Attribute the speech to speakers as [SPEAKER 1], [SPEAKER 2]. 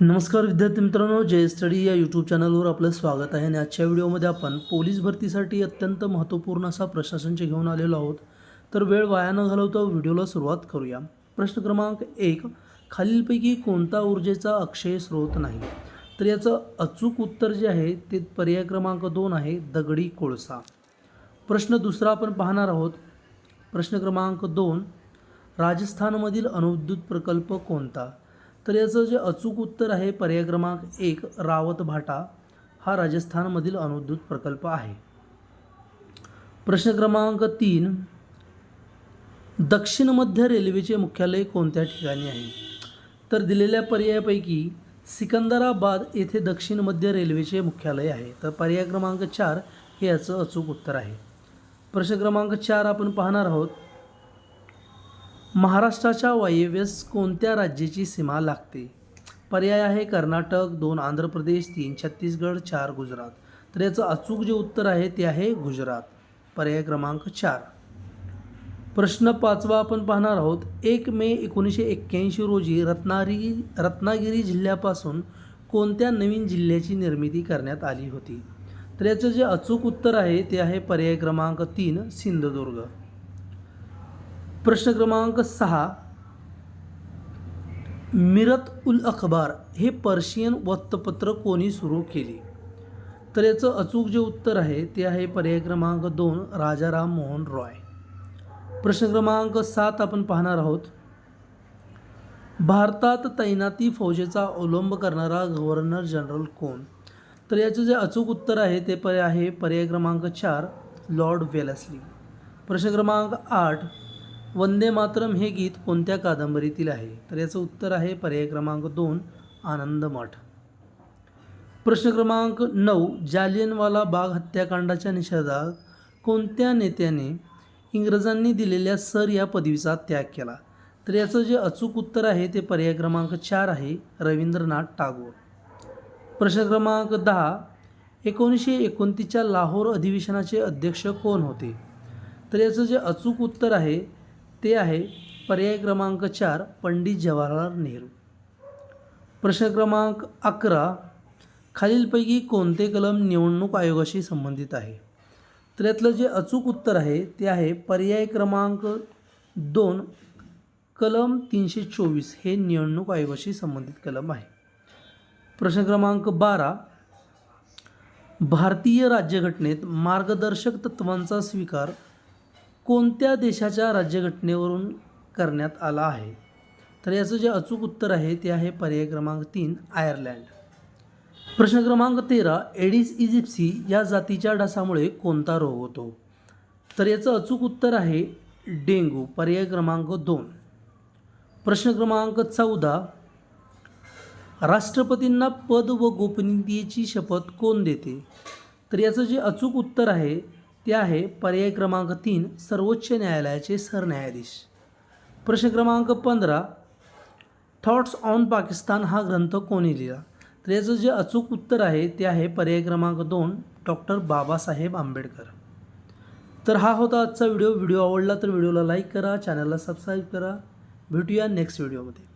[SPEAKER 1] नमस्कार विद्यार्थी मित्रांनो जय स्टडी या यूट्यूब चॅनलवर आपलं स्वागत आहे. आणि आजच्या व्हिडिओमध्ये आपण पोलीस भरतीसाठी अत्यंत महत्त्वपूर्ण असा प्रशासनचे घेऊन आलेलो आहोत. तर वेळ वाया न घालवता व्हिडिओला सुरुवात करूया. प्रश्न क्रमांक एक खालीलपैकी कोणता ऊर्जेचा अक्षय स्रोत नाही? तर याचं अचूक उत्तर जे आहे ते पर्याय क्रमांक दोन आहे दगडी कोळसा. प्रश्न दुसरा आपण पाहणार आहोत. प्रश्न क्रमांक दोन राजस्थानमधील अणुविद्युत प्रकल्प कोणता? तर याचं जे अचूक उत्तर आहे पर्याय क्रमांक एक रावत भाटा हा राजस्थानमधील अनुद्युत प्रकल्प आहे. प्रश्न क्रमांक तीन दक्षिण मध्य रेल्वेचे मुख्यालय कोणत्या ठिकाणी आहे? तर दिलेल्या पर्यायापैकी सिकंदराबाद येथे दक्षिण मध्य रेल्वेचे मुख्यालय आहे. तर पर्याय क्रमांक चार हे याचं अचूक उत्तर आहे. प्रश्न क्रमांक चार आपण पाहणार आहोत. महाराष्ट्राच्या वायव्यस कोणत्या राज्याची सीमा लागते? पर्याय आहे कर्नाटक दोन आंध्र प्रदेश तीन छत्तीसगड चार गुजरात. तर याचं अचूक जे उत्तर आहे ते आहे गुजरात. पर्याय क्रमांक चार. प्रश्न पाचवा आपण पाहणार आहोत. एक मे एकोणीसशे एक्क्याऐंशी रोजी रत्नागिरी रत्नागिरी जिल्ह्यापासून कोणत्या नवीन जिल्ह्याची निर्मिती करण्यात आली होती? तर याचं जे अचूक उत्तर आहे ते आहे पर्याय क्रमांक तीन सिंधुदुर्ग. प्रश्न क्रमांक सहा. मिरत उल अखबार हे पर्शियन वृत्तपत्र कोणी सुरू केले? तर याचं अचूक जे उत्तर आहे ते आहे पर्याय क्रमांक दोन राजाराम मोहन रॉय. प्रश्न क्रमांक सात आपण पाहणार आहोत. भारतात तैनाती फौजेचा अवलंब करणारा गव्हर्नर जनरल कोण? तर याचं जे अचूक उत्तर आहे ते पर्याय आहे पर्याय क्रमांक चार लॉर्ड वेलस्ली. प्रश्न क्रमांक आठ वंदे मातरम हे गीत कोणत्या कादंबरीतील आहे? तर याचं उत्तर आहे पर्याय क्रमांक दोन आनंद मठ. प्रश्न क्रमांक नऊ जालियनवाला बाग हत्याकांडाच्या निषेधात कोणत्या नेत्याने इंग्रजांनी दिलेल्या सर या पदवीचा त्याग केला? तर याचं जे अचूक उत्तर आहे ते पर्याय क्रमांक चार आहे रवींद्रनाथ टागोर. प्रश्न क्रमांक दहा एकोणीसशे एकोणतीसच्या लाहोर अधिवेशनाचे अध्यक्ष कोण होते? तर याचं जे अचूक उत्तर आहे ते आहे पर्याय क्रमांक चार पंडित जवाहरलाल नेहरू. प्रश्न क्रमांक अकरा खालीलपैकी कोणते कलम निवडणूक आयोगाशी संबंधित आहे? तर यातलं जे अचूक उत्तर आहे ते आहे पर्याय क्रमांक दोन कलम तीनशे चोवीस हे निवडणूक आयोगाशी संबंधित कलम आहे. प्रश्न क्रमांक बारा भारतीय राज्यघटनेत मार्गदर्शक तत्त्वांचा स्वीकार कोणत्या देशाच्या राज्यघटनेवरून करण्यात आला आहे? तर याचं जे अचूक उत्तर आहे ते आहे पर्याय क्रमांक तीन आयर्लंड. प्रश्न क्रमांक तेरा एडिस इजिप्सी या जातीच्या डासामुळे कोणता रोग होतो? तर याचं अचूक उत्तर आहे डेंगू पर्याय क्रमांक दोन. प्रश्न क्रमांक चौदा राष्ट्रपतींना पद व गोपनीयतेची शपथ कोण देते? तर याचं जे अचूक उत्तर आहे ते आहे पर्याय क्रमांक तीन सर्वोच्च न्यायालयाचे सरन्यायाधीश. प्रश्न क्रमांक पंधरा थॉट्स ऑन पाकिस्तान हा ग्रंथ कोणी लिहिला? तर याचं जे अचूक उत्तर आहे ते आहे पर्याय क्रमांक दोन डॉक्टर बाबासाहेब आंबेडकर. तर हा होता आजचा व्हिडिओ. व्हिडिओ आवडला तर व्हिडिओला लाईक करा चॅनलला सबस्क्राईब करा. भेटूया नेक्स्ट व्हिडिओमध्ये.